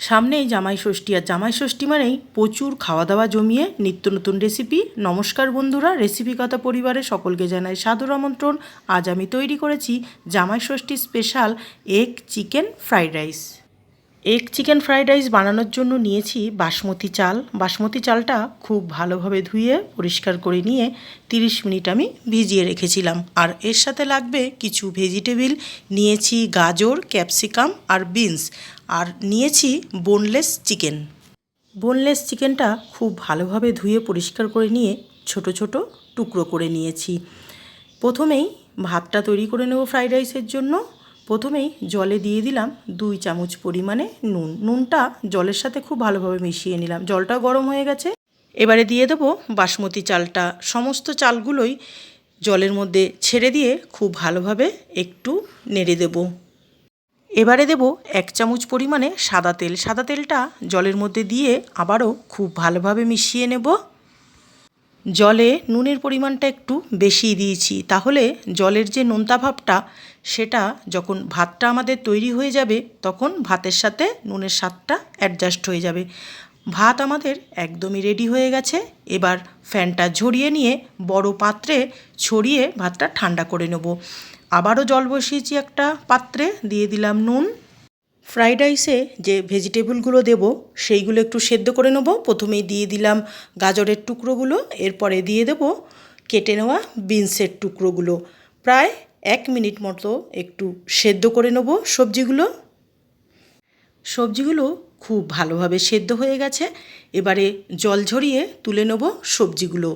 সামনেই জামাই ষষ্ঠী আর জামাই ষষ্ঠী মানেই প্রচুর খাওয়া দাওয়া জমিয়ে নিত্য নতুন রেসিপি নমস্কার বন্ধুরা রেসিপি কথা পরিবারের সকলকে জানাই সাদর আমন্ত্রণ। আজ আমি তৈরি করেছি Jamai Shashthi special egg chicken fried rice egg chicken fried rice বানানোর জন্য নিয়েছি বাসমতি চাল। বাসমতি চালটা খুব ভালোভাবে ধুয়ে, পরিষ্কার করে নিয়ে 30 মিনিট আমি ভিজিয়ে রেখেছিলাম। আর এর সাথে লাগবে কিছু ভেজিটেবিল নিয়েছি গাজর ক্যাপসিকাম আর বিনস আর নিয়েছি বোনলেস চিকেন বোনলেস চিকেনটা খুব ভালোভাবে ধুয়ে পরিষ্কার করে নিয়ে ছোট ছোট টুকরো করে নিয়েছি। প্রথমেই ভাতটা তৈরি করে নেব ফ্রাইড রাইসের জন্য। প্রথমেই জলে দিয়ে দিলাম দুই চামচ পরিমাণে নুন। নুনটা জলের সাথে খুব ভালোভাবে মিশিয়ে নিলাম। জলটা গরম হয়ে গেছে। এবারে দিয়ে দেবো বাসমতি চালটা। সমস্ত চালগুলোই জলের মধ্যে ছেড়ে দিয়ে খুব ভালোভাবে একটু নেড়ে দেবো। এবারে দেব এক চামচ পরিমাণে সাদা তেল। সাদা তেলটা জলের মধ্যে দিয়ে আবারও খুব ভালোভাবে মিশিয়ে নেব। জলে নুনের পরিমাণটা একটু বেশি দিয়েছি, তাহলে জলের যে নোনতা ভাবটা, সেটা যখন ভাতটা আমাদের তৈরি হয়ে যাবে, তখন ভাতের সাথে নুনের স্বাদটা অ্যাডজাস্ট হয়ে যাবে। ভাত আমাদের একদমই রেডি হয়ে গেছে। এবার ফ্যানটা ঝরিয়ে নিয়ে বড় পাত্রে ছড়িয়ে ভাতটা ঠান্ডা করে নেব। আবারও জল বসিয়েছি একটা পাত্রে, দিয়ে দিলাম নুন। ফ্রাইড রাইসে যে ভেজিটেবলগুলো দেবো, সেইগুলো একটু সেদ্ধ করে নেব। প্রথমেই দিয়ে দিলাম গাজরের টুকরোগুলো, এরপরে দিয়ে দেবো কেটে নেওয়া বিনসের টুকরোগুলো। প্রায় এক মিনিট মতো একটু সেদ্ধ করে নেব সবজিগুলো। সবজিগুলো খুব ভালোভাবে সেদ্ধ হয়ে গেছে। এবারে জল ঝরিয়ে তুলে নেব সবজিগুলো।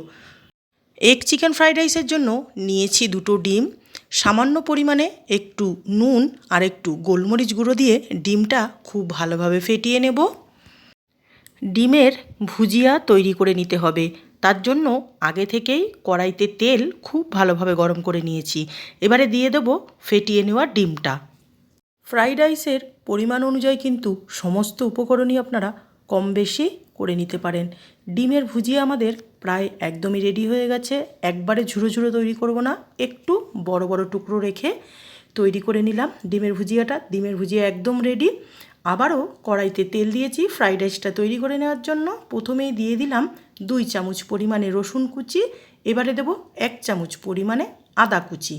এগ চিকেন ফ্রাইড রাইসের জন্য নিয়েছি দুটো ডিম। সামান্য পরিমাণে একটু নুন আর একটু গোলমরিচ গুঁড়ো দিয়ে ডিমটা খুব ভালোভাবে ফেটিয়ে নেব। ডিমের ভুজিয়া তৈরি করে নিতে হবে। তার জন্য আগে থেকেই কড়াইতে তেল খুব ভালোভাবে গরম করে নিয়েছি। এবারে দিয়ে দেবো ফেটিয়ে নেওয়া ডিমটা। ফ্রাইড রাইসের পরিমাণ অনুযায়ী কিন্তু সমস্ত উপকরণই আপনারা কম বেশি করে নিতে পারেন। ডিমের ভুজিয়া আমাদের প্রায় একদমই রেডি হয়ে গেছে। একবারে ঝুড়ো ঝুড়ো তৈরি করব না, একটু বড় বড় টুকরো রেখে তৈরি করে নিলাম ডিমের ভুজিয়াটা। ডিমের ভুজিয়া একদম রেডি আবারও কড়াইতে তেল দিয়েছি ফ্রাইড রাইসটা তৈরি করে নেওয়ার জন্য। প্রথমেই দিয়ে দিলাম দুই চামচ পরিমাণে রসুন কুচি। এবারে দেব এক চামচ পরিমাণে আদা কুচি।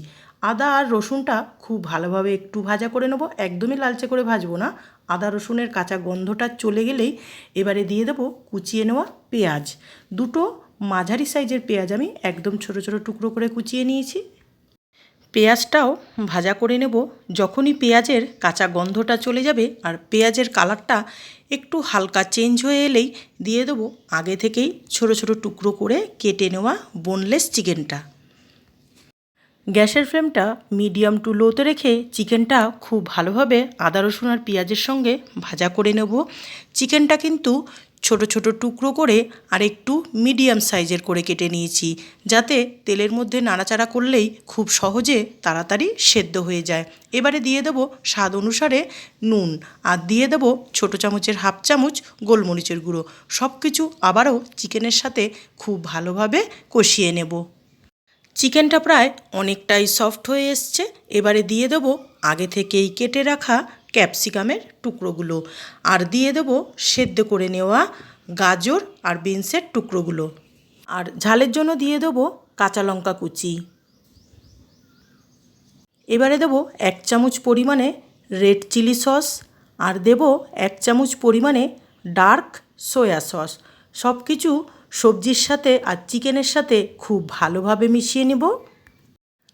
আদা আর রসুনটা খুব ভালোভাবে একটু ভাজা করে নেব। একদমই লালচে করে ভাজবো না। আদা রসুনের কাঁচা গন্ধটা চলে গেলেই এবারে দিয়ে দেবো কুচিয়ে নেওয়া পেঁয়াজ। দুটো মাঝারি সাইজের পেঁয়াজ আমি একদম ছোট ছোট টুকরো করে কুচিয়ে নিয়েছি। পেঁয়াজটাও ভাজা করে নেব। যখনই পেঁয়াজের কাঁচা গন্ধটা চলে যাবে আর পেঁয়াজের কালারটা একটু হালকা চেঞ্জ হয়ে এলেই দিয়ে দেবো আগে থেকেই ছোট ছোট টুকরো করে কেটে নেওয়া বোনলেস চিকেনটা। গ্যাসের ফ্লেমটা মিডিয়াম টু লোতে রেখে চিকেনটা খুব ভালোভাবে আদা রসুন আর পেঁয়াজের সঙ্গে ভাজা করে নেব। চিকেনটা কিন্তু ছোট ছোট টুকরো করে আর একটু মিডিয়াম সাইজের করে কেটে নিয়েছি, যাতে তেলের মধ্যে নাড়াচাড়া করলেই খুব সহজে তাড়াতাড়ি সেদ্ধ হয়ে যায়। এবারে দিয়ে দেবো স্বাদ অনুসারে নুন আর দিয়ে দেবো ছোট চামচের হাফ চামচ গোলমরিচের গুঁড়ো। সব কিছু আবারও চিকেনের সাথে খুব ভালোভাবে কষিয়ে নেব। চিকেনটা প্রায় অনেকটাই সফট হয়ে এসছে। এবারে দিয়ে দেবো আগে থেকেই কেটে রাখা ক্যাপসিকামের টুকরোগুলো। আর দিয়ে দেবো সেদ্ধ করে নেওয়া গাজর আর বিনসের টুকরোগুলো। আর ঝালের জন্য দিয়ে দেবো কাঁচা লঙ্কা কুচি। এবারে দেবো এক চামচ পরিমাণে রেড চিলি সস আর দেব এক চামচ পরিমাণে ডার্ক সয়া সস। সব কিছু সবজির সাথে আর চিকেনের সাথে খুব ভালোভাবে মিশিয়ে নেব।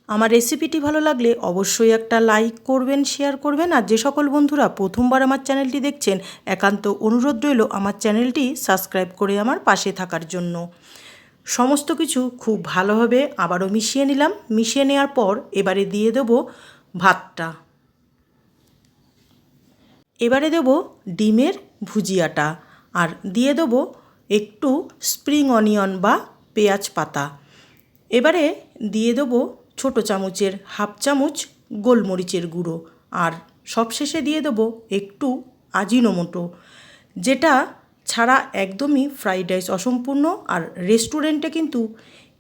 আমার রেসিপিটি ভালো লাগলে অবশ্যই একটা লাইক করবেন, শেয়ার করবেন আর যে সকল বন্ধুরা প্রথমবার আমার চ্যানেলটি দেখছেন, একান্ত অনুরোধ রইল আমার চ্যানেলটি সাবস্ক্রাইব করে আমার পাশে থাকার জন্য। সমস্ত কিছু খুব ভালোভাবে আবারও মিশিয়ে নিলাম। মিশিয়ে নেওয়ার পর এবারে দিয়ে দেব ভাতটা। এবারে দেব ডিমের ভুজিয়াটা আর দিয়ে দেবো একটু স্প্রিং অনিয়ন বা পেঁয়াজ পাতা। এবারে দিয়ে দেবো ছোটো চামচের হাফ চামচ গোলমরিচের গুঁড়ো। আর সবশেষে দিয়ে দেবো একটু আজিনোমোটো, যেটা ছাড়া একদমই ফ্রাইড রাইস অসম্পূর্ণ। আর রেস্টুরেন্টে কিন্তু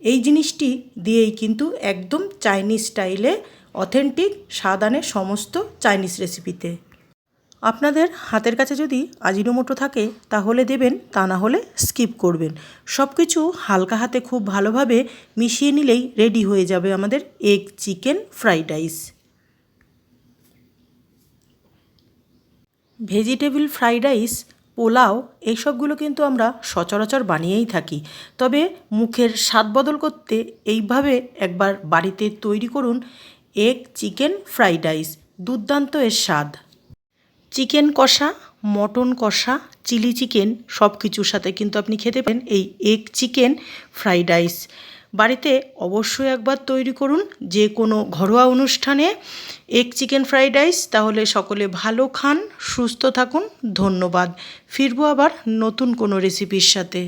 এই জিনিসটি দিয়েই কিন্তু একদম চাইনিজ স্টাইলে অথেন্টিক স্বাদ আনে সমস্ত চাইনিজ রেসিপিতে আপনাদের হাতের কাছে যদি আজিনোমোটো থাকে, তাহলে দেবেন, তা না হলে স্কিপ করবেন। সব কিছু হালকা হাতে খুব ভালোভাবে মিশিয়ে নিলেই রেডি হয়ে যাবে আমাদের egg chicken fried rice. Vegetable fried rice, pulao, এইসবগুলো কিন্তু আমরা সচরাচর বানিয়েই থাকি। তবে মুখের স্বাদ বদল করতে এইভাবে একবার বাড়িতে তৈরি করুন এগ চিকেন ফ্রাইড রাইস, দুর্দান্ত এর স্বাদ। চিকেন কষা, মটন কষা, চিলি চিকেন সব কিছুর সাথে কিন্তু আপনি খেতে পারেন এই এগ চিকেন ফ্রাইড রাইস বাড়িতে অবশ্যই একবার তৈরি করুন যে কোনো ঘরোয়া অনুষ্ঠানে এগ চিকেন ফ্রাইড রাইস তাহলে সকলে ভালো খান, সুস্থ থাকুন। ধন্যবাদ। ফিরবো আবার নতুন কোনো রেসিপির সাথে।